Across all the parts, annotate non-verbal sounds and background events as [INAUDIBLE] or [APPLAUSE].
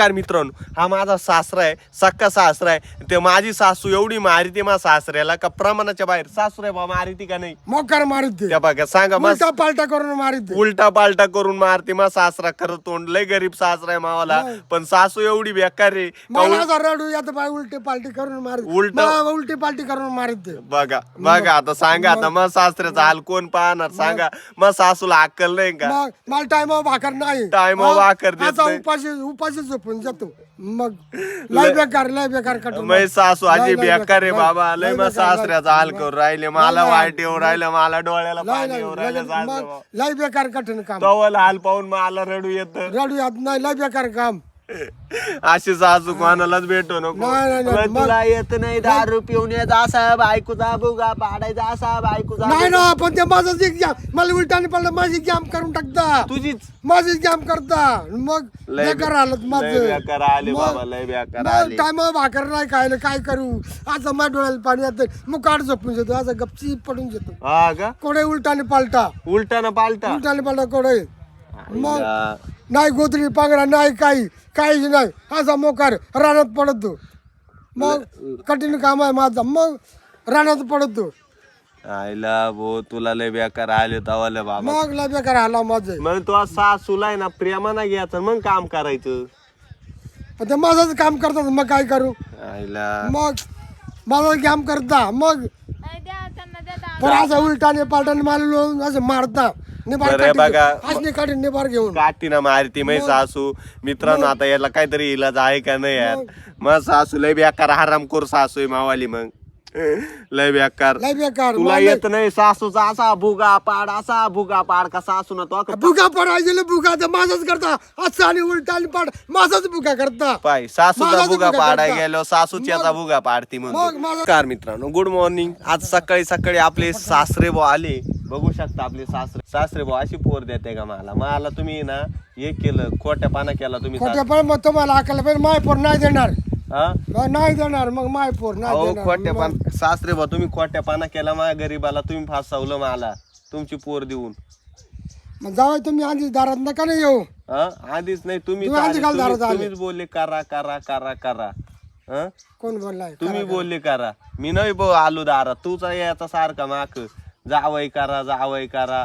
नमस्कार मित्रांनो हा माझा सासरा आहे सक्का सासरा आहे. ते माझी सासू एवढी मारिती मा सासऱ्याला का प्रमाणाच्या बाहेर. सासू आहे बा मारिती का नाही? मोकार मारित दे. त्या बघा सांगा मग उलटा पालटा करून मारित उलटा पालटा करून मारते मा सासरा. खरं तोंड लय गरीब सासरा आहे मावाला. पण सासू एवढी बेकार का मला रडू येत बाय उलटी पालटी करून मारित. उलट- उलटी पालटी करून मारित बघा बघा आता सांगा आता मग सासऱ्याचा हाल कोण पाहणार? सांगा मग सासूला अक्कल नाही का? मग मला टाइम भाकर नाही. हा? भाकर. उपाशी उपाशी झोपून जातो. मग [LAUGHS] लय बेकार लय बेकार कटून मै सासू आजी बेकार मग- बाबा लय मग सासऱ्याचा हाल करून राहिले मला वाईट येऊ राहिलं मला डोळ्याला पाणी येऊ राहिलं लय- सासऱ्या मग लय बेकार कठीण काम. तवल हाल पाहून मला रडू येत. रडू येत नाही लय बेकार काम. अशी सासू कोणालाच भेटू नको. नाही, नाही, नाही. मग तुला येत नाही दारू पिऊन येत असा बायकोचा बुगा पाडायचा असा बायकोचा नाही ना पण ते माझं एक्झाम मला उलटाने पडलं माझी एक्झाम करून टाकता. तुझीच. माझी एक्झाम करता. मग लय बेकार हालत लय माझं. बेकार आले बाबा लय बेकार आले टाइम भाकर नाही खायला काय करू? असं माझ्या डोळ्याला पाणी येतं मग काढ झोपून घेतो असं गपची पडून घेतो. हा का? कोडे उलटाने पालटा. उलटा ना पालटा. उलटाने पालटा कोडे. मग आईला. नाही गोदरी पांगडा नाही काही काहीच नाही. असा मोकार रानात पडतो. मग कठीण काम आहे माझं. मग रानात पडतो. आईला भो तुला लय बेकार आले तवाले बाबा. मग लय बेकार आला माझं. मग तो सासूला आहे ना प्रेमाना घ्यायचं. मग काम करायचं. पण ते माझंच काम करतात मग काय करू? आईला. मग माझं काम करता मग नाही द्या त्यांना द्या दहा. पण असं उलटाने पालटाने लोळून असं मारता. बघा. निबार घेऊन. काठीना मारती मै सासू. मित्रांनो आता याला काहीतरी इलाज आहे का नाही यार? मग? सासू लय बेकार हरामखोर सासू आहे मावाली मग. [LAUGHS] लय बेकार. लय बेकार. तुला येत नाही सासूचा असा भुगा पाड असा भुगा पाड का सासू ना तो बुका पडायचे बुका तर माझाच करता. असं आणि उलटाने पाड माझाच बुका करता. पाय सासूचा माझाच भुगा भुगा पाडाय करता. गेलो सासूच्याचा भुगा पाडती मग म्हणून माझा- कार मित्रांनो गुड मॉर्निंग आज सकाळी सकाळी आपले सासरे भाऊ आले. बघू शकता आपले सासरे. सासरे भाऊ अशी पोर देते का मला? मला तुम्ही ना हे केलं खोट्या पाना केला तुम्ही खोट्या पण मग तुम्हाला अकल पण मायपोर नाही देणार. हा? मग नाही देणार मग मायपोर नाही अहो देणार. खोट्या मग- पान सासरे भाऊ तुम्ही खोट्या पाना केला माझ्या गरीबाला तुम्ही फासावलं मला तुमची पोर देऊन. मग जावं तुम्ही आधी दारात नका नाही येऊ. हा? आधीच नाही तुम्ही तुम्ही आधी काल दारात आले. तुम्हीच बोलले करा करा करा करा. हा? कोण बोललाय? तुम्ही बोलले करा. मी नाही बो आलो दारात तूच याचा सारखा माक जावई करा जावई करा.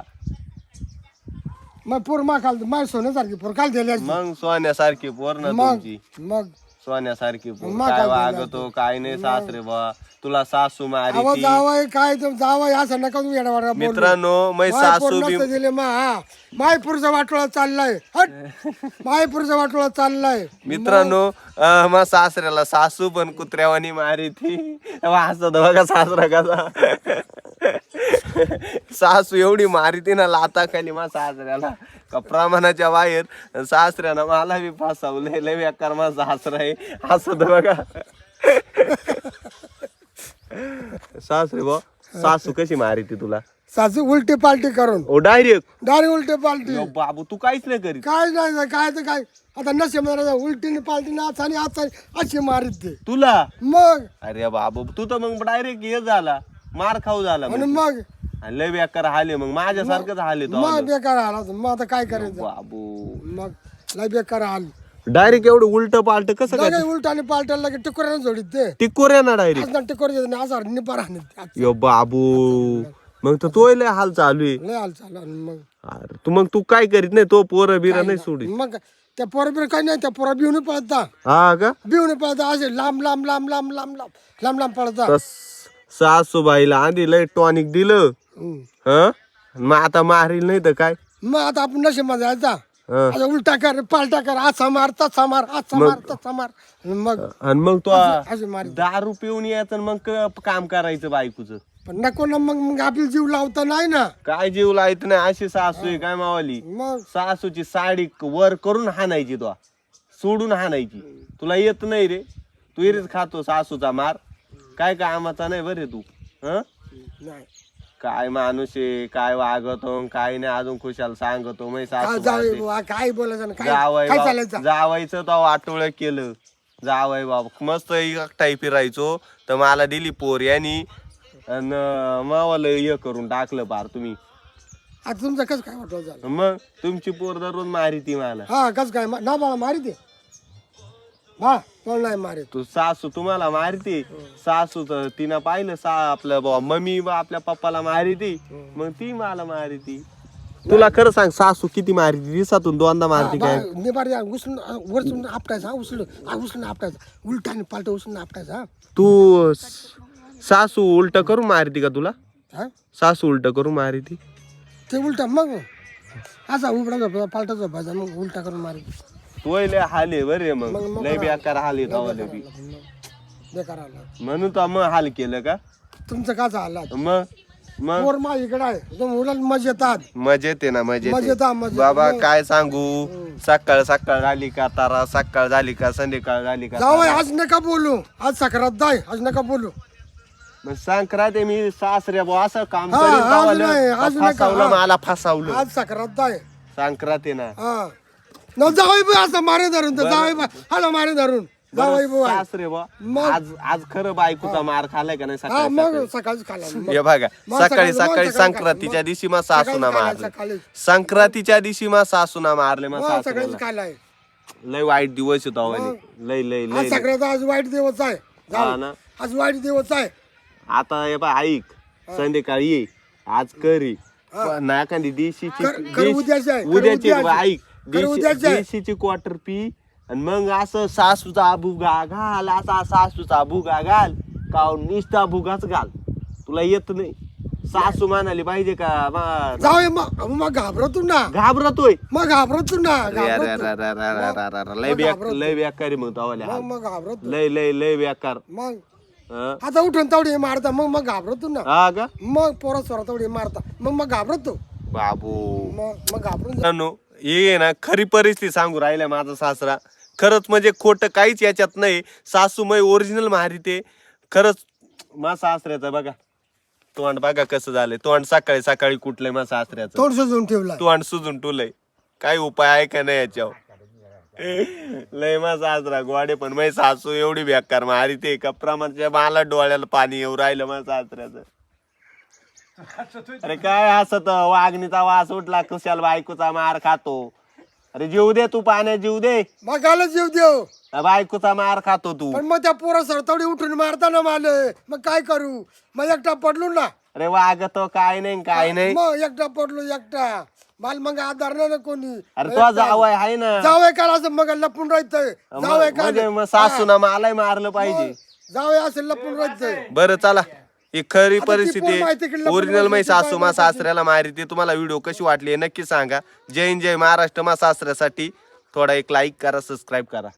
मग पोर मा खाल माय सोन्यासारखी पोर काल दिली असती. मग सोन्यासारखी पोर ना मग तुमची. मग सोन्यासारखी पोर. मग काय काय वागतो काय नाही सासरे बा. तुला सासू मारी अहो. जावय काय तर जावय असं नका तुम्ही येडावाडा बोलू. मित्रांनो मै माय सासू पोर बी नसतं दिले मा. हा. मायपूरचा वाटोळा चाललाय. हट. मायपूरचा वाटोळा चाललाय. मित्रांनो अं, मग सासऱ्याला सासू पण कुत्र्यावानी मारी ती हसत बघा सासरा कसा? [LAUGHS] सासू एवढी मारी ती ना लाता खाली मा सासऱ्याला. का प्रमाणाच्या बाहेर सासऱ्यानं मला बी फासावलंय लय बेकार मा सासरा आहे. हसत बघा. [LAUGHS] सासरे बा सासू कशी मारी ती तुला? सासू उलटी पालटी करून. ओ डायरेक्ट डायरेक्ट उलटी पालटी. बाबू तू काहीच नाही करीत. काय नाही काय तर काय. आता नशे मारा उलटीने पालटीने आज आणि आज अशी मारित. ते तुला? मग? अरे बाबू तू तर मग डायरेक्ट हे झाला. मार खाऊ झाला आणि मग. आणि लय बेकार हाले मग. माझ्यासारखंच हाले तो मग बेकार आला. मग आता काय करायचं? बाबू. मग लय बेकार आल डायरेक्ट एवढं उलट पालट कसं काय लगे उलटाने पालटाला लगे टिकोऱ्याने जोडीत ते टिकोऱ्या ना डायरेक्ट आज टिकोर देत नाही असं निपार यो बाबू. मग तर तो लय हाल चालू आहे. लय हाल चालू आणि मग. अरे तू मग तू काय करीत नाही तो पोर बिर नाही सोडी मग त्या पोरा बिर काही नाही त्या पोरा बिवून पळता. हा का? बिवून पळता असे लांब लांब लांब लांब लांब लांब लांब लांब पळता. तर सासूबाईला आधी लय टॉनिक दिलं. ह? मग आता मारील नाही तर काय? मग आता आपण नशे जायचा हं. आता उलटा कर पालटा कर. असा मार तसा मार असा मार तसा मार. मग आणि मग तो असे मार दारू पिऊन यायचं आणि मग क- काम करायचं बायकोचं. पण नको ना मग मग आपली जीव लावता नाही ना. काय जीव लायत नाही? अशी सासू आहे काय मावाली? मग? सासूची साडी वर करून हाणायची तो. सोडून हाणायची. तुला येत नाही रे. तू इरीच खातो सासूचा मार. काय कामाचा नाही बरे तू. हं? नाही. काय माणूस आहे काय वागतो काय नाही अजून खुशाल सांगतो मै काय सासू. बुवा, काय बोलायचं ना काय जावई काय बाप- चालायचं? जावायचं तो वाटोळ केलं. जावई बाबा मस्त एकटाई फिरायचो तर मला दिली पोर यांनी अन मावाला हे करून टाकलं पार तुम्ही. आता तुमचं कसं काय वाटलं झालं? मग तुमची पोर दररोज मारी ती मला. हा कसं काय? मा- ना बाबा मारी दे हा कोण नाही मारे तू सासू तुम्हाला मारती. सासू तर तिनं पाहिलं सा आपलं बुवा मम्मी बा आपल्या पप्पाला मारिती. मग ती मला मारिती. तुला खरं सांग सासू किती मारिती? दिवसातून दोनदा मारती काय? निबार उचलून वरचून आपटायचा हा उचलून हा उचलून आपटायचा. उलटाने पालट उचलून आपटायचा हा. तू स- सासू उलट करून मारती का तुला? हा? सासू उलट करून मारिती. ते उलटा मग? असा उघडा झोपायचा पालटा झोपायचा मग उलटा करून मारे तू लय हाले बरे मग- लय बेकार हाल येत बी. बेकार आला म्हणून तो मग हाल केलं का? तुमचं काचा आला मग मग? पोर मा इकडे आहे. तो मुलाला मजा येतात मजेत आहे ना मजेत मजेत आहे. मजेत. बाबा काय सांगू? सकाळ सकाळ झाली का तारा? सकाळ झाली का संध्याकाळ झाली का जाऊ. आज नका बोलू. आज सक्रात आहे आज नका बोलू. मग संक्रांत आहे, मी सासरे बुवा असं काम हा, करीत आज गावाला. नाही, आज नका, फसवलं हा. मला फसवलं. आज सक्रात आहे. संक्रांत आहे ना. हा. न जावई बी असं मारे धरून तर जावई बा हाला मारे धरून. जावई बुवा सासरे बुवा मग- आज आज खरं बायकोचा मार खाल्लाय का नाही हा सकाळी मग सकाळी? सकाळीच खाला मग. हे बघा मग सकाळी सकाळी- मग सकाळी सकाळी संक्रांतीच्या. दिवशी मग सासूना सकाळीच मारले. संक्रांतीच्या दिवशी मग सासूना मारले मग मग सकाळीच खालाय लय वाईट दिवस होता वाले. लय लय आज लय लय. सगळ्यात आज वाईट दिवस आहे. हा जाऊ ना. आज वाईट दिवस आहे. आता हे बा ऐक. संध्याकाळी ये. आज करी ना एखादी कर- कर उद्याची आहे, कर उद्याची उद्याची. बा, ऐक. देशी- आहे. देशीची क्वार्टर पी. आणि मग असं सासूचा भुगा घाल असा सासूचा भुगा घाल. का निष्ठा भुगाच घाल. तुला येत नाही. सासू म्हणाली पाहिजे का मा- जाऊ मग. मग घाबरतो ना. घाबरतोय. मग घाबरतो ना अरे, अरे, घाबरतो. अरे, अरे, अरे, अरे, अरे, अरे, लय मग घाबरतो. लय बेकारी मग हाल. मग घाबरतो. लय लय लय बेकार मग? हं? आता उठून तेवढी मारता. मग मग घाबरतो ना. हा का? मग पोरा सोरा तेवढी मारता. मग मग घाबरतो. बाबू. मग मग घाबरून जा- मित्रांनो हे आहे ना खरी परिस्थिती सांगू राहिलाय माझा सासरा. खरंच म्हणजे खोटं काहीच याच्यात नाही. सासूमय ओरिजिनल मारिते खरंच मा सासऱ्याचं बघा. तोंड बघा कसं झालंय. तोंड सकाळी सकाळी कुठलंय मा सासऱ्याचं? तोंड सजवून ठेवला तोंड सुजून टुलय काय उपाय आहे का नाही याच्यावर? [LAUGHS] लय मा सासरा गोडे पण मै सासू एवढी बेकार मारी ते कपरामाच्या मला डोळ्याला पाणी येऊ राहिलं मा सासऱ्याचं. अरे काय असत वाघणीचा वास उठला कुशाल बायकोचा मार खातो. अरे जीव दे तू पाण्यात जीव दे. मग आलं जीव देव बायकोचा मार खातो तू. पण मग त्या पोरा सोरा तेवढी उठून मारताना मला मग काय करू? मग एकटा पडलो ना. अरे वागतो काय नाही काय नाही. मग एकटा पडलो एकटा. मला मग आधार नाही ना कोणी. अरे तो जावय आहे ना. जावय का असं मग लपून राहायचंय जावय का म्हणजे मग सासूना मलाही मारलं पाहिजे. जावय असं लपून राहायचंय बरं चला. ही खरी आता ती परिस्थिती माहिती ओरिजिनल मै बसायची, सासू मा सासऱ्याला मारिते तुम्हाला व्हिडिओ कशी वाटली हे नक्की सांगा. जय हिंद जय महाराष्ट्र मा सासऱ्यासाठी थोडा एक लाईक करा सबस्क्राईब करा.